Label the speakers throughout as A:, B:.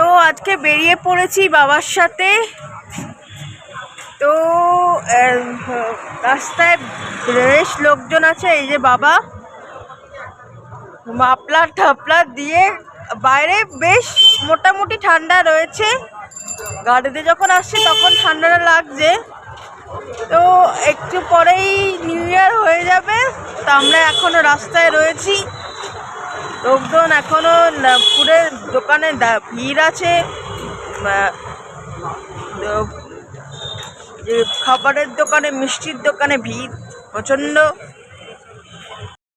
A: তো আজকে বেরিয়ে পড়েছি বাবার সাথে। তো রাস্তায় বেশ লোকজন আছে, এই যে বাবা। মাপলার ঠাপলার দিয়ে বাইরে বেশ মোটামুটি ঠান্ডা রয়েছে। গাড়িতে যখন আসছে তখন ঠান্ডাটা লাগছে। তো একটু পরেই নিউ ইয়ার হয়ে যাবে, তা আমরা এখনও রাস্তায় রয়েছি। লোকজন এখনও পুরো দোকানে ভিড় আছে। খাবারের দোকানে, মিষ্টির দোকানে ভিড় প্রচণ্ড।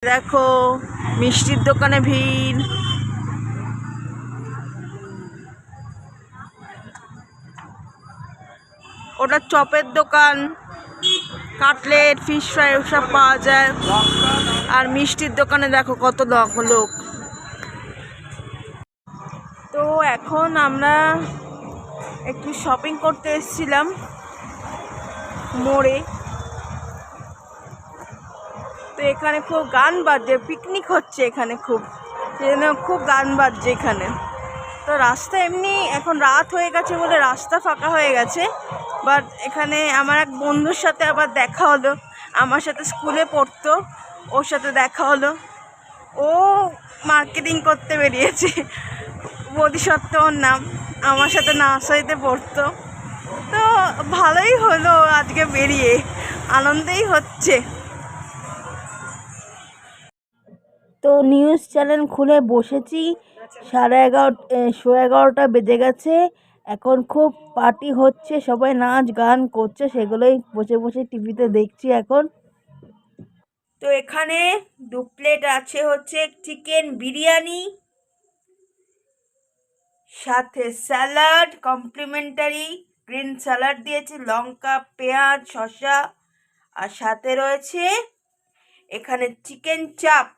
A: দেখো, মিষ্টির দোকানে ভিড়। ওটা চপের দোকান। কাটলেট, ফিশ ফ্রাই, ওসব পাওয়া যায়। আর মিষ্টির দোকানে দেখো কত লোক। তো এখন আমরা একটু শপিং করতে এসেছিলাম মোড়ে। তো এখানে খুব গান বাজছে পিকনিক হচ্ছে এখানে খুব। সেজন্য খুব গান বাজছে এখানে। তো রাস্তা এমনি, এখন রাত হয়ে গেছে বলে রাস্তা ফাঁকা হয়ে গেছে। বাট এখানে আমার এক বন্ধুর সাথে আবার দেখা হলো। আমার সাথে স্কুলে পড়তো, ওর সাথে দেখা হলো। ও মার্কেটিং করতে বেরিয়েছে। বোধিসত্ত্ব ওর নাম। আমার সাথে নার্সারিতে পড়তো। তো ভালোই হলো আজকে বেরিয়ে। আনন্দেই হচ্ছে। তো নিউজ চ্যানেল খুলে বসেছি। সাড়ে এগারো শো এগারোটা বেজে গেছে। এখন খুব পার্টি হচ্ছে সবাই নাচ গান করছে সেগুলোই বসে বসে টিভিতে দেখছি এখন। তো এখানে দু প্লেট আছে হচ্ছে চিকেন বিরিয়ানি সাথে স্যালাড, কমপ্লিমেন্টারি, গ্রিন স্যালাড দিয়েছি, লঙ্কা, পেঁয়াজ, শসা। আর সাথে রয়েছে এখানে চিকেন চাপ।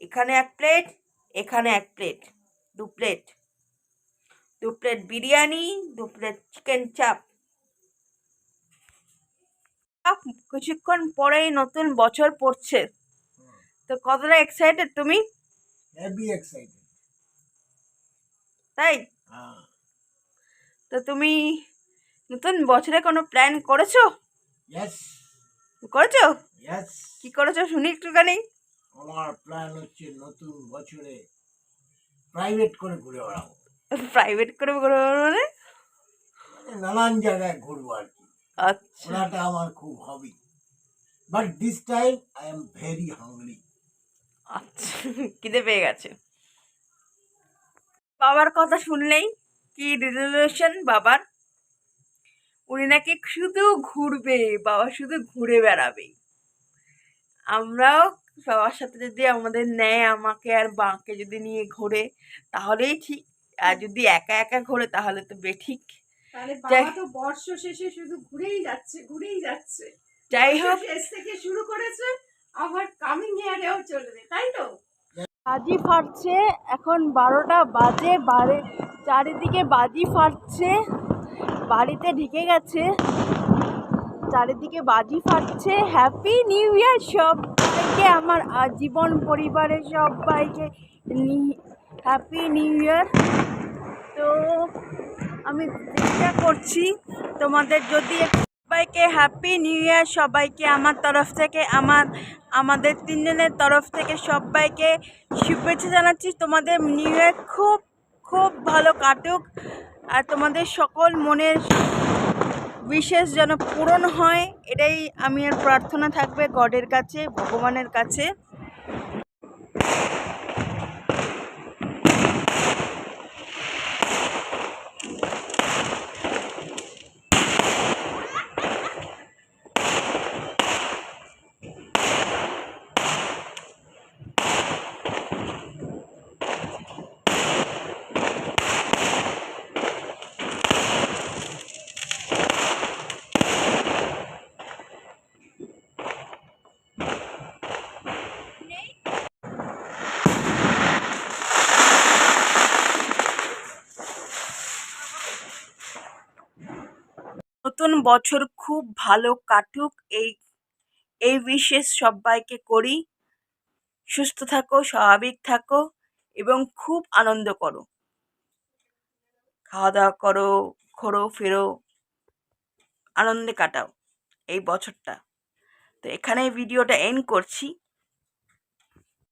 A: এখানে এক প্লেট, এখানে এক প্লেট, দু প্লেট। দু প্লেট বিরিয়ানি, দু প্লেট চিকেন চাপ। কিছুক্ষণ পরেই নতুন বছর পড়ছে। তো কতটা এক্সাইটেড তুমি?
B: হেভি এক্সাইটেড
A: তাই? তো তুমি নতুন বছরে কোনো প্ল্যান করেছ?
B: ইয়েস
A: করেছ? কি করেছ শুনি একটুখানি।
B: আমার প্ল্যান হচ্ছে নতুন বছরে প্রাইভেট করে ঘুরে বেড়াবো।
A: প্রাইভেট করে করব মানে?
B: মানে নানান জায়গায় ঘুরবো আর কি।
A: আচ্ছা।
B: ঘোরাটা আমার খুব hobby but this time I am very hungry
A: আচ্ছা খিদে পেয়ে গেছে। বাবার কথা শুনলেই কি রেজলিউশন বাবার? উনি নাকি শুধু ঘুরবে বাবা শুধু ঘুরে বেড়াবে। আমরাও সবার সাথে যদি আমাদের নেয় আমাকে আর বাঁকে যদি নিয়ে ঘোরে তাহলেই ঠিক। আর যদি একা একা ঘোরে তাহলে তো বেঠিক
C: তাহলে
A: যাই-
C: বাবা তো বর্ষ শেষে শুধু ঘুরেই যাচ্ছে ঘুরেই যাচ্ছে।
A: যাই হোক।
C: শেষ থেকে শুরু করেছে আবার কামিং ইয়ারেও চলবে তাই তো?
A: বাজি ফাটছে। এখন বারোটা বাজে বারে চারিদিকে বাজি ফাটছে। বাড়িতে ঢেকে গেছে। চারিদিকে বাজি ফাটছে। হ্যাপি নিউ ইয়ার সবাইকে, আমার আজীবন পরিবারের সবাইকে। হ্যাপি নিউ ইয়ার তো আমি চেষ্টা করছি তোমাদের যদি সবাইকে হ্যাপি নিউ ইয়ার সবাইকে আমার তরফ থেকে, আমার, আমাদের তিনজনের তরফ থেকে সবাইকে শুভেচ্ছা জানাচ্ছি। তোমাদের নিউ ইয়ার খুব খুব ভালো কাটুক আর তোমাদের সকল মনের বিশেষ যেন পূরণ হয়, এটাই আমি আর প্রার্থনা থাকবে গডের কাছে, ভগবানের কাছে। নতুন বছর খুব ভালো কাটুক। এই এই বিশেষ সবাইকে করি। সুস্থ থাকো, স্বাভাবিক থাকো এবং খুব আনন্দ করো। খাওয়া দাওয়া করো, ঘোরো, ফেরো, আনন্দে কাটাও এই বছরটা। তো এখানে ভিডিওটা এন্ড করছি।